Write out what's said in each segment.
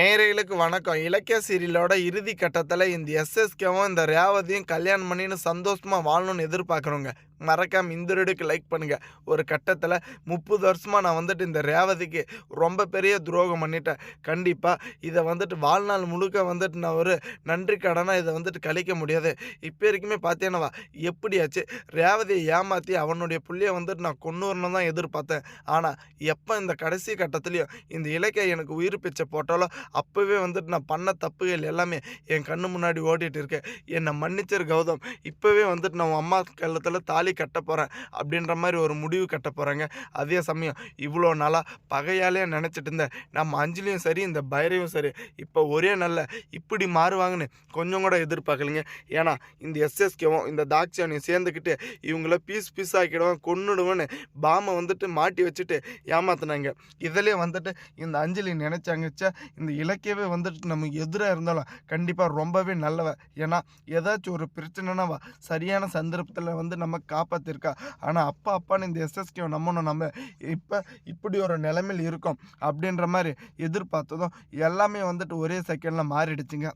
நேயர்களுக்கு வணக்கம். இலக்கிய சீரியலோட இறுதி கட்டத்தில் இந்த எஸ்எஸ்கேவும் இந்த ரேவதியும் கல்யாணம் பண்ணின்னு சந்தோஷமாக வாழணும்னு எதிர்பார்க்குறோங்க மறக்காம இந்த லைக் பண்ணுங்கள் ஒரு கட்டத்தில் முப்பது வருஷமாக நான் வந்துட்டு இந்த ரேவதிக்கு ரொம்ப பெரிய துரோகம் பண்ணிட்டேன். கண்டிப்பாக இதை வந்துட்டு வாழ்நாள் முழுக்க வந்துட்டு நான் ஒரு நன்றி கடனாக இதை வந்துட்டு கழிக்க முடியாது. இப்போ வரைக்குமே பார்த்தேனவா எப்படியாச்சு ரேவதியை ஏமாற்றி அவனுடைய புள்ளியை வந்துட்டு நான் கொண்டு வரணும் தான் எதிர்பார்த்தேன். ஆனால் எப்போ இந்த கடைசி கட்டத்துலேயும் இந்த இலக்கிய எனக்கு உயிர் பிச்சை போட்டாலோ அப்போவே வந்துட்டு நான் பண்ண தப்புகள் எல்லாமே என் கண்ணு முன்னாடி ஓடிட்டு இருக்கேன் என்னை மன்னிச்சர் கௌதம். இப்போவே வந்துட்டு நான் அம்மா கள்ளத்தில் தாலி கட்ட போகிறேன் அப்படின்ற மாதிரி ஒரு முடிவு கட்ட போகிறாங்க அதே சமயம் இவ்வளோ நாளாக பகையாலே நினச்சிட்டு இருந்தேன். நம்ம அஞ்சலியும் சரி இந்த பைரவும் சரி இப்போ ஒரே நல்ல இப்படி மாறுவாங்கன்னு கொஞ்சம் கூட எதிர்பார்க்கலைங்க. ஏன்னா இந்த எஸ்எஸ்கேவும் இந்த தாக்ஷானியும் சேர்ந்துக்கிட்டு இவங்கள பீஸ் பீஸ் ஆக்கிடுவேன் கொன்னுடுவேன்னு பாமை வந்துட்டு மாட்டி வச்சுட்டு ஏமாத்தினாங்க. இதிலே வந்துட்டு இந்த அஞ்சலி நினச்சாங்கச்சா இந்த இலக்கியவே வந்துட்டு நம்ம எதிராக இருந்தாலும் கண்டிப்பாக ரொம்பவே நல்லவ. ஏன்னா ஏதாச்சும் ஒரு பிரச்சனைனாவா சரியான சந்தர்ப்பத்தில் வந்து நம்ம காப்பாற்றிருக்கா ஆனால் அப்பா அப்பான்னு இந்த எஸ்எஸ்கேவை நம்பணும் நம்ம இப்போ இப்படி ஒரு நிலைமையில் இருக்கோம் அப்படின்ற மாதிரி எதிர்பார்த்ததும் எல்லாமே வந்துட்டு ஒரே செகண்டில் மாறிடுச்சுங்க.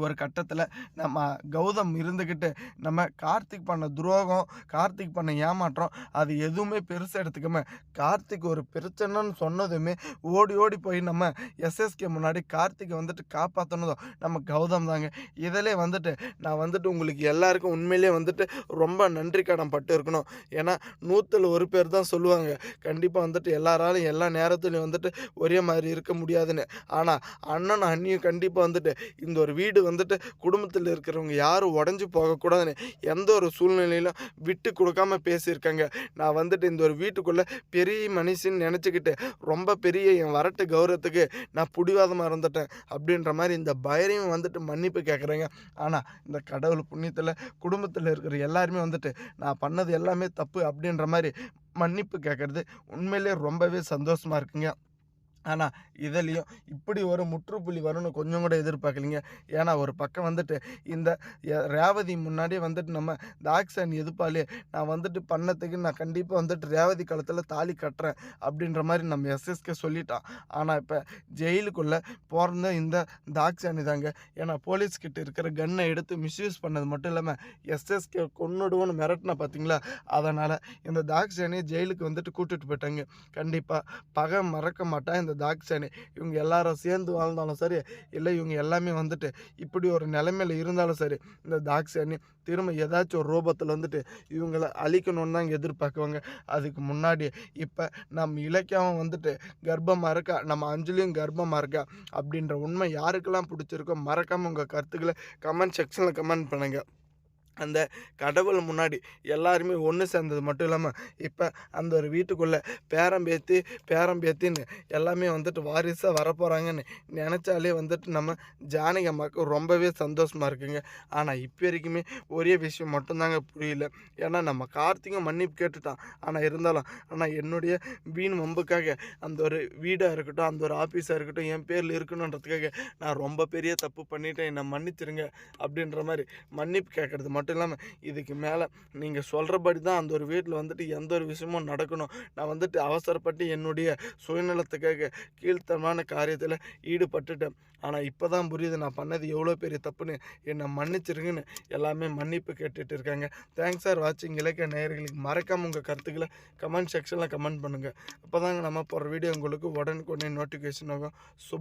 ஒரு கட்டத்தில் நம்ம கௌதம் இருந்துக்கிட்டு நம்ம கார்த்திக் பண்ண துரோகம் கார்த்திக் பண்ண ஏமாற்றம் அது எதுவுமே பெருசாக எடுத்துக்காம கார்த்திக் ஒரு பிரச்சனைன்னு சொன்னதுமே ஓடி ஓடி போய் நம்ம எஸ்எஸ்கே முன்னாடி கார்த்திகை வந்துட்டு காப்பாற்றினதும் நம்ம கௌதம் தாங்க. இதிலே வந்துட்டு நான் வந்துட்டு உங்களுக்கு எல்லாருக்கும் உண்மையிலே வந்துட்டு ரொம்ப நன்றி கடன் பட்டு இருக்கணும். ஏன்னா நூற்றில் ஒரு பேர் தான் சொல்லுவாங்க. கண்டிப்பாக வந்துட்டு எல்லாராலும் எல்லா நேரத்துலையும் வந்துட்டு ஒரே மாதிரி இருக்க முடியாதுன்னு. ஆனால் அண்ணன் அண்ணியும் கண்டிப்பாக வந்துட்டு இந்த ஒரு வீடு வந்துட்டு குடும்பத்தில் இருக்கிறவங்க யாரும் உடஞ்சி போகக்கூடாதுன்னு எந்த ஒரு சூழ்நிலையிலும் விட்டு கொடுக்காம பேசியிருக்காங்க. நான் வந்துட்டு இந்த ஒரு வீட்டுக்குள்ளே பெரிய மனுஷன்னு நினச்சிக்கிட்டு ரொம்ப பெரிய என் வரட்டு கௌரவத்துக்கு நான் பிடிவாதமாக இருந்துட்டேன் அப்படின்ற மாதிரி இந்த பைரையும் வந்துட்டு மன்னிப்பு கேட்குறேங்க ஆனால் இந்த கடவுள் புண்ணியத்தில் குடும்பத்தில் இருக்கிற எல்லாருமே வந்துட்டு நான் பண்ணது எல்லாமே தப்பு அப்படின்ற மாதிரி மன்னிப்பு கேட்குறது உண்மையிலே ரொம்பவே சந்தோஷமாக இருக்குங்க. ஆனால் இதுலேயும் இப்படி ஒரு முற்றுப்புள்ளி வரும்னு கொஞ்சம் கூட எதிர்பார்க்கலிங்க. ஏன்னா ஒரு பக்கம் வந்துட்டு இந்த ரேவதி முன்னாடியே வந்துட்டு நம்ம தாக்ஷன் எதுப்பாலே நான் வந்துட்டு பண்ணத்துக்கு நான் கண்டிப்பாக வந்துட்டு ரேவதி காலத்தில் தாலி கட்டுறேன் அப்படின்ற மாதிரி நம்ம எஸ்எஸ்கே சொல்லிட்டான். ஆனால் இப்போ ஜெயிலுக்குள்ளே பிறந்த இந்த தாக்ஷானி தாங்க ஏன்னா போலீஸ்கிட்ட இருக்கிற கன்னை எடுத்து மிஸ்யூஸ் பண்ணது மட்டும் இல்லாமல் எஸ்எஸ்கே கொன்னுடுவோன்னு மிரட்டினா பார்த்தீங்களா அதனால் இந்த தாக்ஷானியை ஜெயிலுக்கு வந்துட்டு கூட்டிகிட்டு போயிட்டாங்க. கண்டிப்பாக பகை மறக்க மாட்டேன் இந்த தாக்ஷானி இவங்க எல்லாரும் சேர்ந்து வாழ்ந்தாலும் சரி இல்லை இவங்க எல்லாமே வந்துட்டு இப்படி ஒரு நிலைமையில் இருந்தாலும் சரி இந்த தாக்ஷானி திரும்ப ஏதாச்சும் ஒரு ரூபத்தில் வந்துட்டு இவங்கள அழிக்கணும்னு தான் எதிர்பார்க்குவாங்க. அதுக்கு முன்னாடி இப்போ நம்ம இலக்கியாவும் வந்துட்டு கர்ப்பமாக இருக்கா நம்ம அஞ்சலியும் கர்ப்பமாக இருக்கா அப்படின்ற உண்மை யாருக்கெல்லாம் பிடிச்சிருக்கோ மறக்காமல் உங்கள் கருத்துக்களை கமெண்ட் செக்ஷனில் கமெண்ட் பண்ணுங்கள் அந்த கடவுள் முன்னாடி எல்லாருமே ஒன்று சேர்ந்தது மட்டும் இல்லாமல் இப்போ அந்த ஒரு வீட்டுக்குள்ளே பேரம்பேத்தி பேரம்பேத்தின்னு எல்லாமே வந்துட்டு வாரிசாக வரப்போகிறாங்கன்னு நினச்சாலே வந்துட்டு நம்ம ஜானகி அம்மாவுக்கு ரொம்பவே சந்தோஷமாக இருக்குங்க. ஆனால் இப்போ வரைக்குமே ஒரே விஷயம் மட்டும்தாங்க புரியல. ஏன்னா நம்ம கார்த்திகை மன்னிப்பு கேட்டுட்டான். ஆனால் இருந்தாலும் ஆனால் என்னுடைய வீண் வம்புக்காக அந்த ஒரு வீடாக இருக்கட்டும் அந்த ஒரு ஆஃபீஸாக இருக்கட்டும் என் பேரில் இருக்கணுன்றதுக்காக நான் ரொம்ப பெரிய தப்பு பண்ணிட்டேன். என்னை மன்னிச்சிருங்க அப்படின்ற மாதிரி மன்னிப்பு கேட்குறது மட்டும் மட்டும் இல்லாமல் இதுக்கு மேலே நீங்கள் சொல்கிறபடி தான் அந்த ஒரு வீட்டில் வந்துட்டு எந்த ஒரு விஷயமும் நடக்கணும். நான் வந்துட்டு அவசரப்பட்டு என்னுடைய சுயநலத்துக்காக கீழ்த்தனமான காரியத்தில் ஈடுபட்டுட்டேன். ஆனால் இப்போ தான் புரியுது நான் பண்ணது எவ்வளோ பெரிய தப்புன்னு. என்னை மன்னிச்சிருங்கன்னு எல்லாமே மன்னிப்பு கேட்டுட்டு இருக்காங்க. தேங்க்ஸ் ஃபார் வாட்சிங் இலக்கிய நேயர்களுக்கு மறக்காமல் உங்கள் கருத்துக்களை கமெண்ட் செக்ஷனில் கமெண்ட் பண்ணுங்கள் அப்போ தாங்க நம்ம போகிற வீடியோ உங்களுக்கு உடனுக்குடனே நோட்டிஃபிகேஷன் ஆகும். சுப